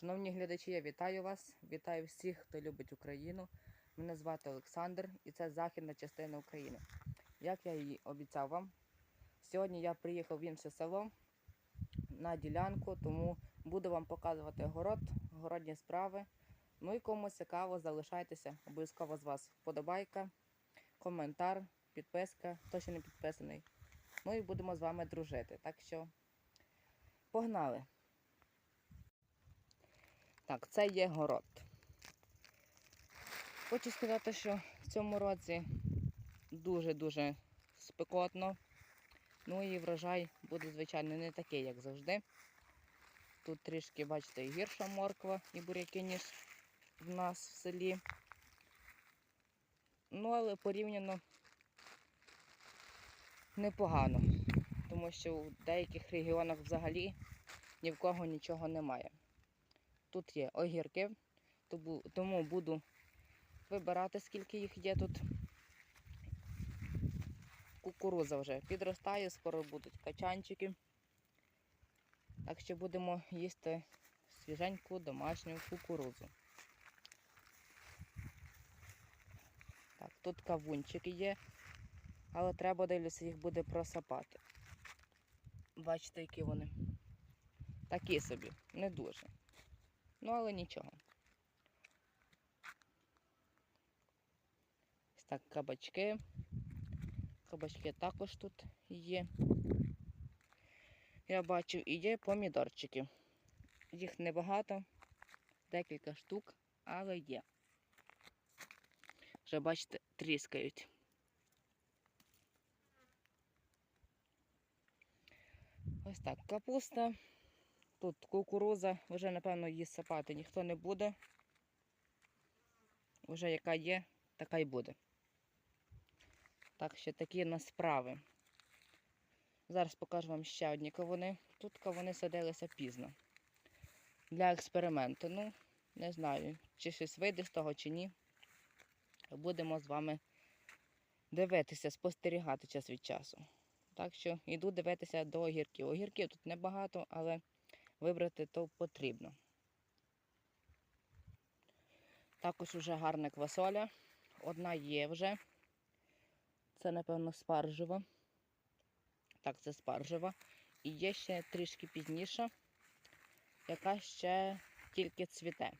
Шановні глядачі, я вітаю вас. Вітаю всіх, хто любить Україну. Мене звати Олександр і це західна частина України. Як я і обіцяв вам, сьогодні я приїхав в інше село на ділянку, тому буду вам показувати город, городні справи. Ну і кому цікаво, залишайтеся. Обов'язково з вас вподобайка, коментар, підписка, хто ще не підписаний. Ну і будемо з вами дружити. Так що погнали! Так, це є город. Хочу сказати, що в цьому році дуже-дуже спекотно. Ну і врожай буде, звичайно, не такий, як завжди. Тут трішки, бачите, і гірша морква і буряки, ніж в нас в селі. Ну, але порівняно непогано, тому що в деяких регіонах взагалі ні в кого нічого немає. Тут є огірки, тому- буду вибирати, скільки їх є тут. Кукуруза вже підростає, скоро будуть качанчики. Так що будемо їсти свіженьку домашню кукурузу. Так, тут кавунчики є, але треба, дивлюся, їх буде просапати. Бачите, які вони. Такі собі, не дуже. Ну, але нічого. Ось так, кабачки. Кабачки також тут є. Я бачу, і є помідорчики. Їх небагато, декілька штук, але є. Вже, бачите, тріскають. Ось так, капуста. Тут кукуруза, вже, напевно, її сапати ніхто не буде. Вже яка є, така й буде. Так що такі на справи. Зараз покажу вам ще одні кавуни. Тут кавуни садилися пізно. Для експерименту. Ну, не знаю, чи щось вийде з того, чи ні. Будемо з вами дивитися, спостерігати час від часу. Так що йду дивитися до огірків. Огірків тут небагато, але вибрати то потрібно. Також вже гарна квасоля. Одна є вже. Це, напевно, спаржева. Так, це спаржева. І є ще трішки пізніша, яка ще тільки цвіте.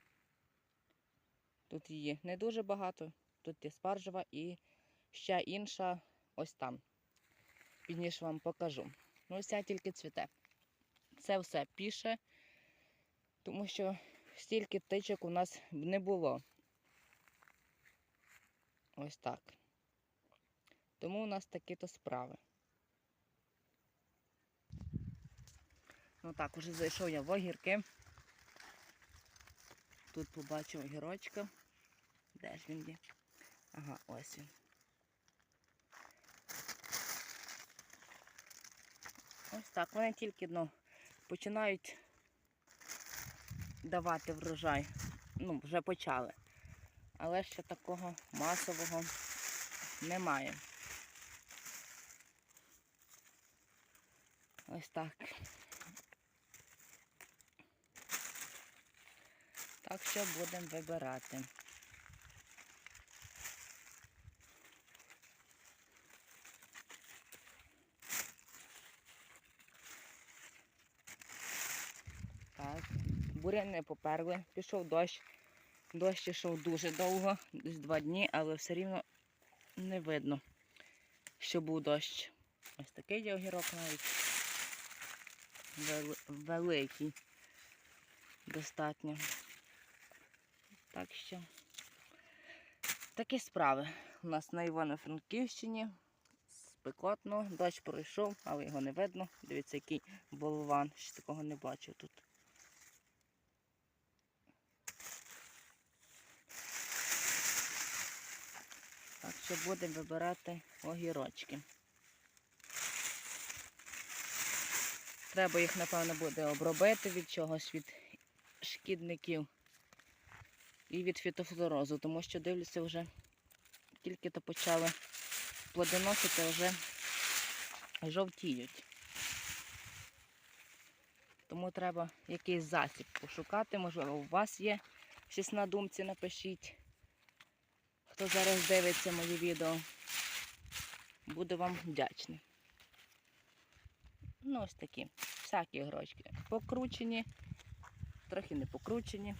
Тут її не дуже багато. Тут є спаржева і ще інша ось там. Пізніше вам покажу. Ну, ось ця тільки цвіте. Це все піше, тому що стільки тичок у нас не було. Ось так. Тому у нас такі-то справи. Ну так, уже зайшов я в огірки. Тут побачив огірочка. Де ж він є? Ага, ось він. Ось так, вони тільки ну, починають давати врожай. Ну, вже почали. Але ще такого масового немає. Ось так. Так що будемо вибирати. Так, буряни поперли, пішов дощ. Дощ йшов дуже довго, десь два дні, але все рівно не видно, що був дощ. Ось такий є огірок навіть. Вели- Великий. Достатньо. Так що такі справи. У нас на Івано-Франківщині спекотно, дощ пройшов, але його не видно. Дивіться, який болван. Ще такого не бачив тут. Так що будемо вибирати огірочки. Треба їх, напевно, буде обробити від чогось, від шкідників і від фітофлорозу, тому що дивлюся вже тільки то почали плодоносити, вже жовтіють. Тому треба якийсь засіб пошукати. Можливо, у вас є щось на думці, напишіть. Хто зараз дивиться мої відео. Буду вам вдячний. Ну, ось такі. Всякі огірочки. Покручені, трохи не покручені.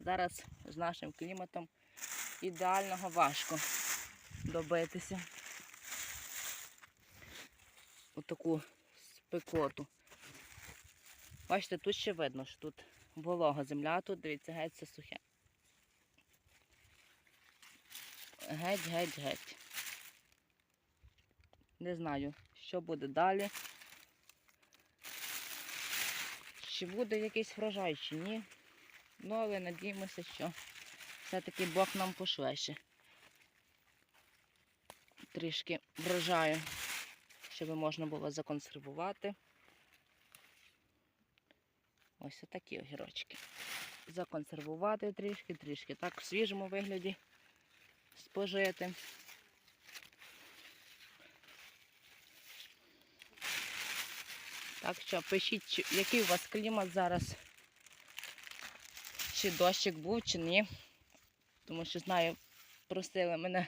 Зараз з нашим кліматом ідеального важко добитися. Отаку спекоту. Бачите, тут ще видно, що тут волога земля, тут, дивіться, геть все сухе. Геть, геть, геть. Не знаю, що буде далі. Чи буде якийсь врожай, чи ні. Ну, але надіємося, що все-таки Бог нам пошлеше. Трішки врожаю, щоб можна було законсервувати. Ось отакі огірочки. Законсервувати трішки, трішки так в свіжому вигляді спожити. Так що пишіть, який у вас клімат зараз. Чи дощик був, чи ні. Тому що знаю, просили мене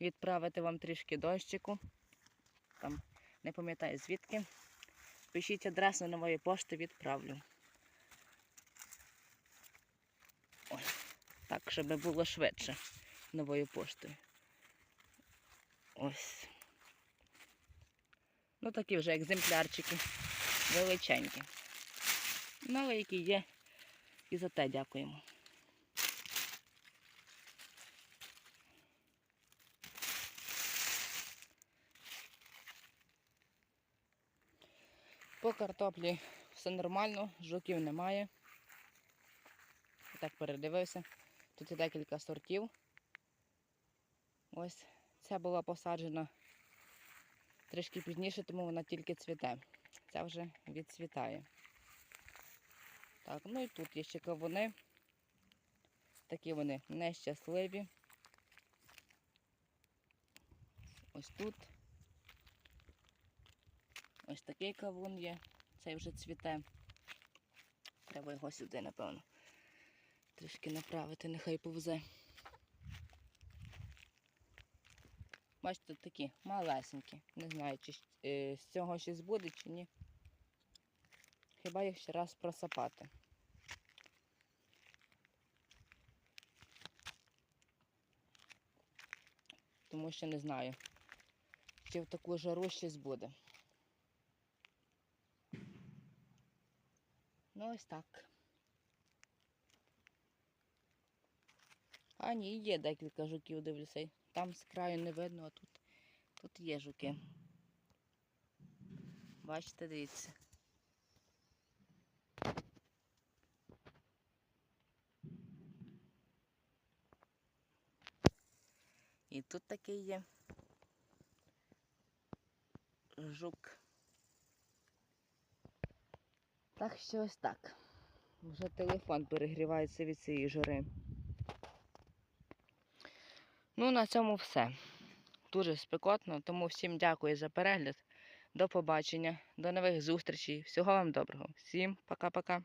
відправити вам трішки дощику. Там не пам'ятаю звідки. Пишіть адресу нової пошти, відправлю. Ось. Так, щоб було швидше новою поштою. Ось. Ну такі вже екземплярчики величенькі. Але які є. І за те дякуємо. По картоплі все нормально, жуків немає. Так передивився. Тут є декілька сортів. Ось ця була посаджена трішки пізніше, тому вона тільки цвіте. Ця вже відцвітає. Так, ну і тут є ще кавуни. Такі вони нещасливі. Ось тут. Ось такий кавун є. Цей вже цвіте. Треба його сюди, напевно. Трішки направити, нехай повзе. Бачите, такі малесенькі. Не знаю, чи е, з цього щось буде, чи ні. Хіба їх ще раз просапати. Тому що не знаю, чи в таку жару щось буде. Ну ось так. А ні, є декілька жуків, дивлюся. Там з краю не видно, а тут, тут є жуки. Бачите, дивіться. І тут такий є жук. Так що ось так. Вже телефон перегрівається від цієї жари. Ну, на цьому все. Дуже спекотно, тому всім дякую за перегляд. До побачення, до нових зустрічей. Всього вам доброго. Всім пока-пока.